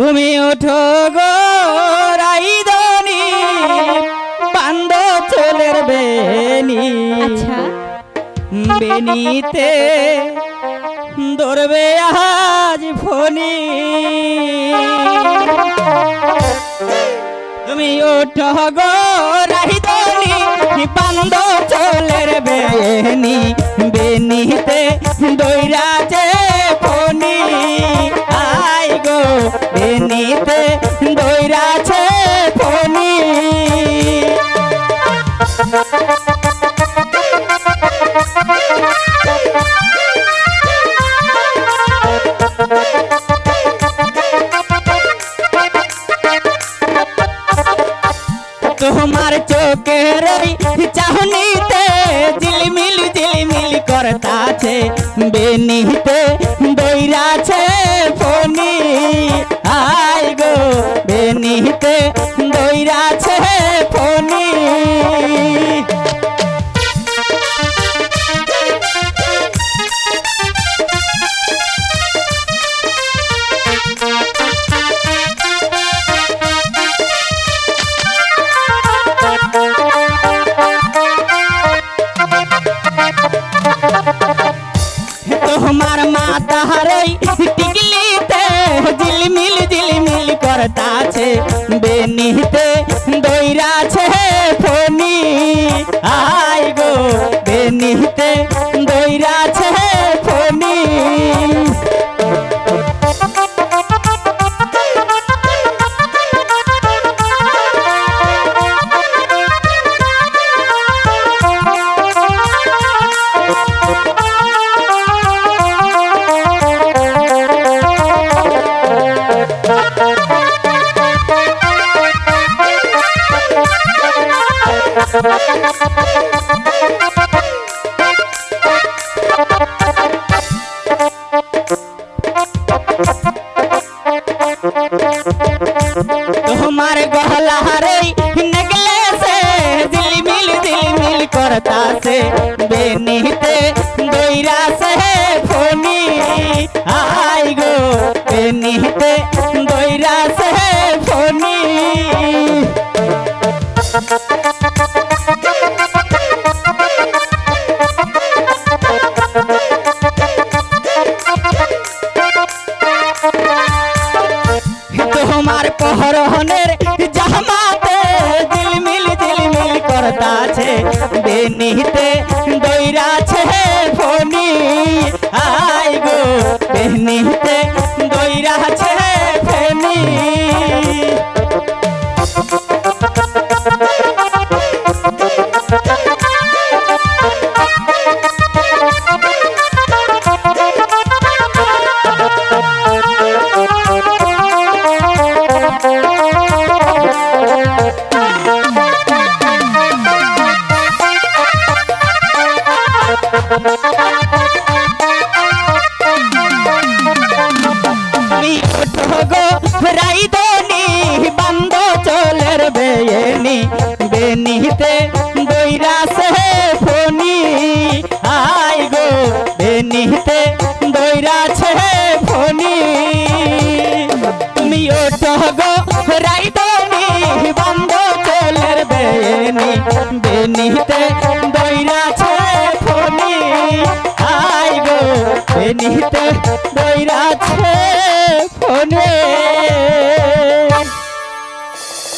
তুমি ওঠো গো রাইদনি পান্দ চলের বেনি। আচ্ছা। বেনিতে ধরবে আজ ফনি তুমি ওঠো গো বেনিতে দৈরাছে ফনি তোমার চোখের এই চাহনিতে ঝিলমিল ঝিলমিল করতাছে বেনিতে ঝিলমিল করতাছে বেনিতে দৈরাছে ফনি আই গো বেনিতে তোমার গহলা রে নেকলেসে ঝিলমিল ঝিলমিল করতাছে বেনিতে দইরাছে পহরহনের জামাতে ঝিলমিল ঝিলমিল করতাছে। বেনিতে দইরাছে ফনি চলের বেয়েনি, বেনিতে দইরাছে ফনি আই গো, বেনিতে দইরাছে ফনি তুমি ওঠো গো রাইদনি বান্দ চলের বেয়েনি, বেনিতে দইরাছে ফনি আই গো, বেনিতে দইরাছে ফনি